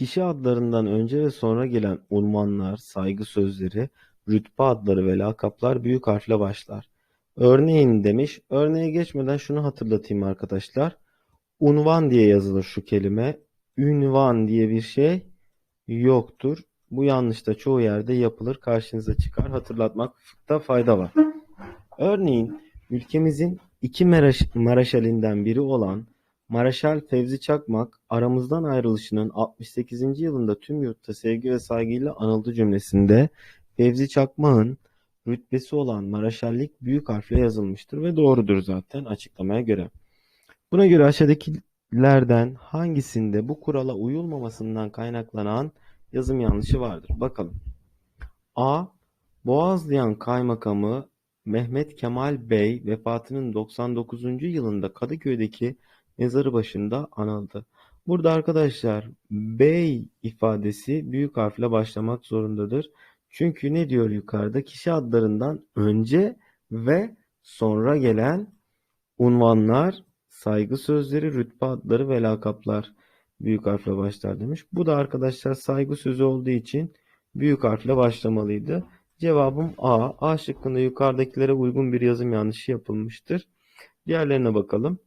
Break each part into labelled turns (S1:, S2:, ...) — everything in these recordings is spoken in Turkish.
S1: Kişi adlarından önce ve sonra gelen unvanlar, saygı sözleri, rütbe adları ve lakaplar büyük harfle başlar. Örneğin demiş. Örneğe geçmeden şunu hatırlatayım arkadaşlar. Unvan diye yazılır şu kelime. Ünvan diye bir şey yoktur. Bu yanlış da çoğu yerde yapılır. Karşınıza çıkar. Hatırlatmakta fayda var. Örneğin ülkemizin iki Maraş Maraşalinden biri olan Maraşal Fevzi Çakmak aramızdan ayrılışının 68. yılında tüm yurtta sevgi ve saygıyla anıldı cümlesinde Fevzi Çakmak'ın rütbesi olan Maraşallik büyük harfle yazılmıştır ve doğrudur zaten açıklamaya göre. Buna göre aşağıdakilerden hangisinde bu kurala uyulmamasından kaynaklanan yazım yanlışı vardır? Bakalım. A. Boğazlayan Kaymakamı Mehmet Kemal Bey vefatının 99. yılında Kadıköy'deki mezarı başında anıldı. Burada arkadaşlar bey ifadesi büyük harfle başlamak zorundadır. Çünkü ne diyor yukarıda? Kişi adlarından önce ve sonra gelen unvanlar, saygı sözleri, rütbe adları ve lakaplar büyük harfle başlar demiş. Bu da arkadaşlar saygı sözü olduğu için büyük harfle başlamalıydı. Cevabım A. A şıkkında yukarıdakilere uygun bir yazım yanlışı yapılmıştır. Diğerlerine bakalım.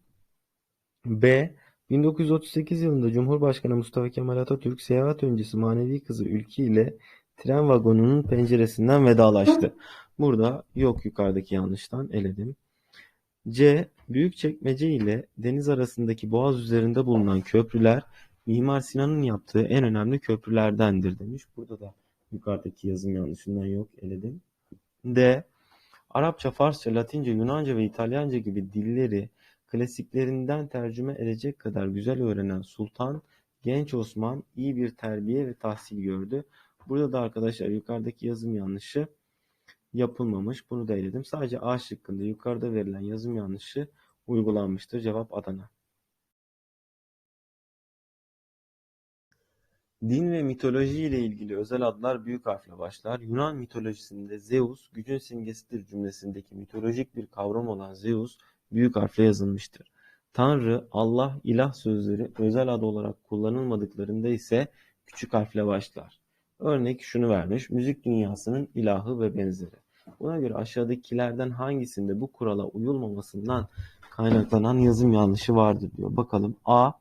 S1: B. 1938 yılında Cumhurbaşkanı Mustafa Kemal Atatürk seyahat öncesi manevi kızı Ülke ile tren vagonunun penceresinden vedalaştı. Burada yok yukarıdaki yanlıştan eledim. C. Büyükçekmece ile deniz arasındaki boğaz üzerinde bulunan köprüler Mimar Sinan'ın yaptığı en önemli köprülerdendir demiş. Burada da yukarıdaki yazım yanlışından yok eledim. D. Arapça, Farsça, Latince, Yunanca ve İtalyanca gibi dilleri klasiklerinden tercüme edecek kadar güzel öğrenen Sultan Genç Osman iyi bir terbiye ve tahsil gördü. Burada da arkadaşlar yukarıdaki yazım yanlışı yapılmamış. Bunu da eledim. Sadece A şıkkında yukarıda verilen yazım yanlışı uygulanmıştır. Cevap Adana. Din ve mitoloji ile ilgili özel adlar büyük harfle başlar. Yunan mitolojisinde Zeus gücün simgesidir cümlesindeki mitolojik bir kavram olan Zeus büyük harfle yazılmıştır. Tanrı, Allah, ilah sözleri özel ad olarak kullanılmadıklarında ise küçük harfle başlar. Örnek şunu vermiş. Müzik dünyasının ilahı ve benzeri. Buna göre aşağıdakilerden hangisinde bu kurala uyulmamasından kaynaklanan yazım yanlışı vardır diyor. Bakalım. A.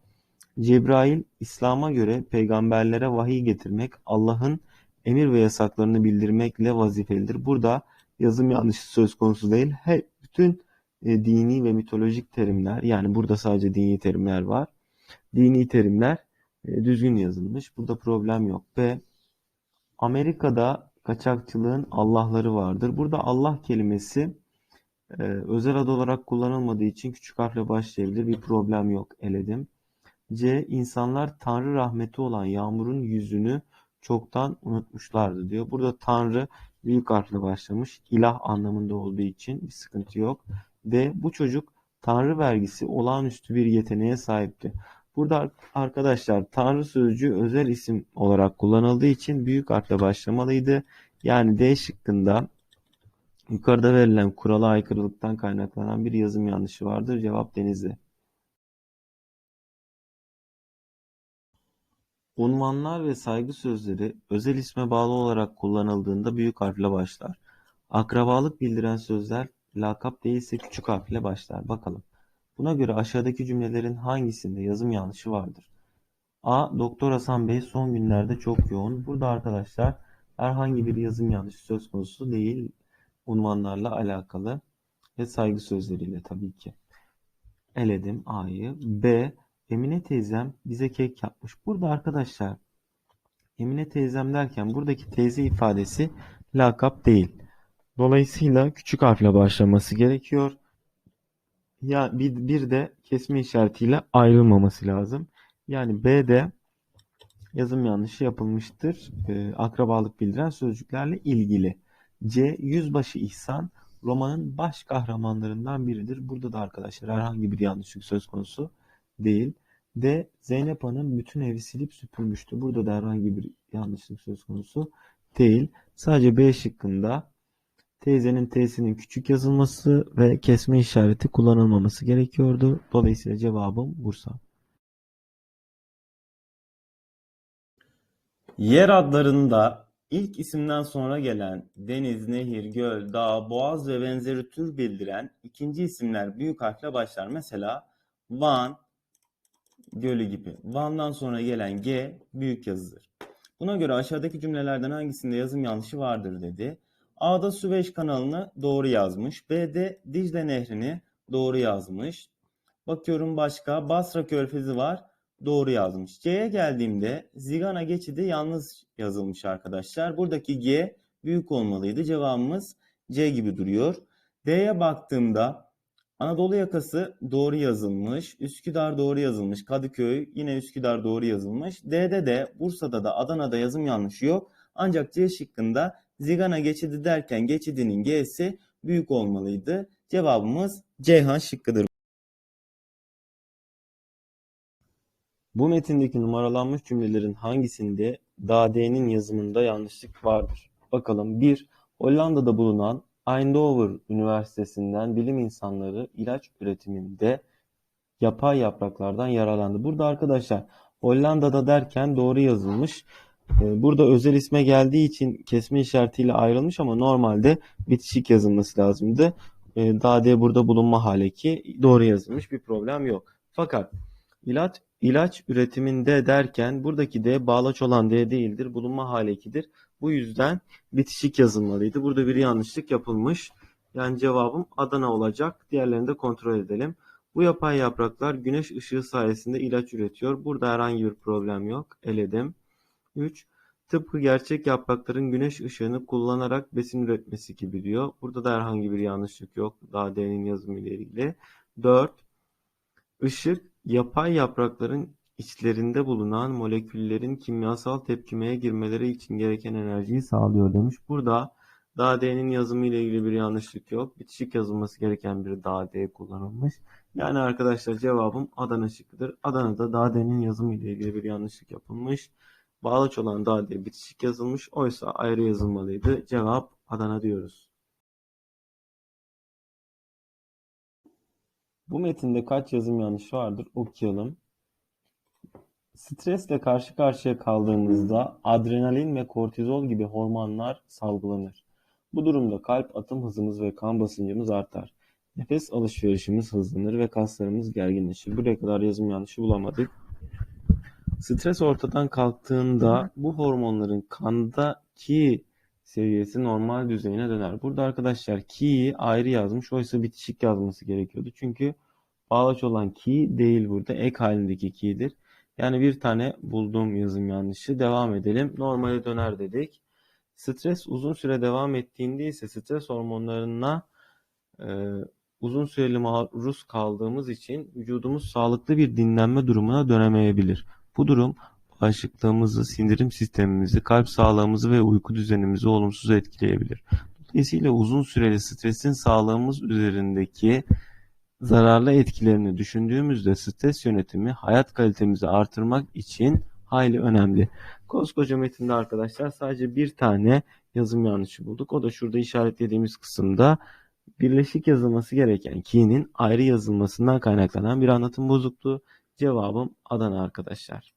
S1: Cebrail, İslam'a göre peygamberlere vahiy getirmek, Allah'ın emir ve yasaklarını bildirmekle vazifelidir. Burada yazım yanlışı söz konusu değil. Hep bütün e, dini ve mitolojik terimler, yani burada sadece dini terimler var. Dini terimler e, düzgün yazılmış. Burada problem yok. B. Amerika'da kaçakçılığın Allah'ları vardır. Burada Allah kelimesi e, özel ad olarak kullanılmadığı için küçük harfle başlayabilir. Bir problem yok. Eledim. C. İnsanlar Tanrı rahmeti olan yağmurun yüzünü çoktan unutmuşlardı diyor. Burada Tanrı büyük harfle başlamış. İlah anlamında olduğu için bir sıkıntı yok. D. Bu çocuk Tanrı vergisi olağanüstü bir yeteneğe sahipti. Burada arkadaşlar Tanrı sözcüğü özel isim olarak kullanıldığı için büyük harfle başlamalıydı. Yani D şıkkında yukarıda verilen kurala aykırılıktan kaynaklanan bir yazım yanlışı vardır. Cevap Denizli. Unvanlar ve saygı sözleri özel isme bağlı olarak kullanıldığında büyük harfle başlar. Akrabalık bildiren sözler lakap değilse küçük harfle başlar. Bakalım. Buna göre aşağıdaki cümlelerin hangisinde yazım yanlışı vardır? A. Doktor Hasan Bey son günlerde çok yoğun. Burada arkadaşlar herhangi bir yazım yanlışı söz konusu değil. Unvanlarla alakalı ve saygı sözleriyle tabii ki. Eledim A'yı. B. Emine teyzem bize kek yapmış. Burada arkadaşlar Emine teyzem derken buradaki teyze ifadesi lakap değil. Dolayısıyla küçük harfle başlaması gerekiyor. Ya bir, bir de kesme işaretiyle ayrılmaması lazım. Yani B'de yazım yanlışı yapılmıştır. E, akrabalık bildiren sözcüklerle ilgili. C. Yüzbaşı İhsan romanın baş kahramanlarından biridir. Burada da arkadaşlar herhangi bir yanlışlık söz konusu değil. D. Zeynep Hanım bütün evi silip süpürmüştü. Burada da herhangi bir yanlışlık söz konusu değil. Sadece B şıkkında teyzenin T'sinin küçük yazılması ve kesme işareti kullanılmaması gerekiyordu. Dolayısıyla cevabım Bursa. Yer adlarında ilk isimden sonra gelen deniz, nehir, göl, dağ, boğaz ve benzeri tür bildiren ikinci isimler büyük harfle başlar. Mesela Van Gölü gibi. Van'dan sonra gelen G büyük yazıdır. Buna göre aşağıdaki cümlelerden hangisinde yazım yanlışı vardır dedi. A'da Süveyş kanalını doğru yazmış. B'de Dicle Nehri'ni doğru yazmış. Bakıyorum başka. Basra Körfezi var. Doğru yazmış. C'ye geldiğimde Zigana geçidi yalnız yazılmış arkadaşlar. Buradaki G büyük olmalıydı. Cevabımız C gibi duruyor. D'ye baktığımda Anadolu yakası doğru yazılmış. Üsküdar doğru yazılmış. Kadıköy yine Üsküdar doğru yazılmış. D'de de Bursa'da da Adana'da yazım yanlışı yok. Ancak C şıkkında Zigana geçidi derken geçidinin G'si büyük olmalıydı. Cevabımız Ceyhan şıkkıdır. Bu metindeki numaralanmış cümlelerin hangisinde Dade'nin yazımında yanlışlık vardır? Bakalım 1. Hollanda'da bulunan Eindhoven Üniversitesi'nden bilim insanları ilaç üretiminde yapay yapraklardan yararlandı. Burada arkadaşlar Hollanda'da derken doğru yazılmış. Ee, Burada özel isme geldiği için kesme işaretiyle ayrılmış ama normalde bitişik yazılması lazımdı. Ee, Dade burada bulunma hali ki doğru yazılmış bir problem yok. Fakat ilaç ilaç üretiminde derken buradaki D bağlaç olan D değildir. Bulunma hali 2'dir. Bu yüzden bitişik yazılmalıydı. Burada bir yanlışlık yapılmış. Yani cevabım Adana olacak. Diğerlerini de kontrol edelim. Bu yapay yapraklar güneş ışığı sayesinde ilaç üretiyor. Burada herhangi bir problem yok. Eledim. 3. Tıpkı gerçek yaprakların güneş ışığını kullanarak besin üretmesi gibi diyor. Burada da herhangi bir yanlışlık yok. Daha D'nin yazımı ile ilgili. 4. Işık yapay yaprakların içlerinde bulunan moleküllerin kimyasal tepkimeye girmeleri için gereken enerjiyi sağlıyor demiş. Burada daha D'nin yazımı ile ilgili bir yanlışlık yok. Bitişik yazılması gereken bir daha D kullanılmış. Yani arkadaşlar cevabım Adana şıkkıdır. Adana'da daha D'nin yazımı ile ilgili bir yanlışlık yapılmış. Bağlaç olan daha D bitişik yazılmış. Oysa ayrı yazılmalıydı. Cevap Adana diyoruz. Bu metinde kaç yazım yanlışı vardır? Okuyalım. Stresle karşı karşıya kaldığımızda adrenalin ve kortizol gibi hormonlar salgılanır. Bu durumda kalp atım hızımız ve kan basıncımız artar. Nefes alışverişimiz hızlanır ve kaslarımız gerginleşir. Buraya kadar yazım yanlışı bulamadık. Stres ortadan kalktığında bu hormonların kandaki seviyesi normal düzeyine döner. Burada arkadaşlar ki'yi ayrı yazmış. Oysa bitişik yazması gerekiyordu. Çünkü bağlaç olan ki değil burada. Ek halindeki ki'dir. Yani bir tane bulduğum yazım yanlışı. Devam edelim. Normale döner dedik. Stres uzun süre devam ettiğinde ise stres hormonlarına e, uzun süreli maruz kaldığımız için vücudumuz sağlıklı bir dinlenme durumuna dönemeyebilir. Bu durum bağışıklığımızı, sindirim sistemimizi, kalp sağlığımızı ve uyku düzenimizi olumsuz etkileyebilir. Dolayısıyla uzun süreli stresin sağlığımız üzerindeki zararlı etkilerini düşündüğümüzde stres yönetimi hayat kalitemizi artırmak için hayli önemli. Koskoca metinde arkadaşlar sadece bir tane yazım yanlışı bulduk. O da şurada işaretlediğimiz kısımda birleşik yazılması gereken ki'nin ayrı yazılmasından kaynaklanan bir anlatım bozukluğu. Cevabım Adana arkadaşlar.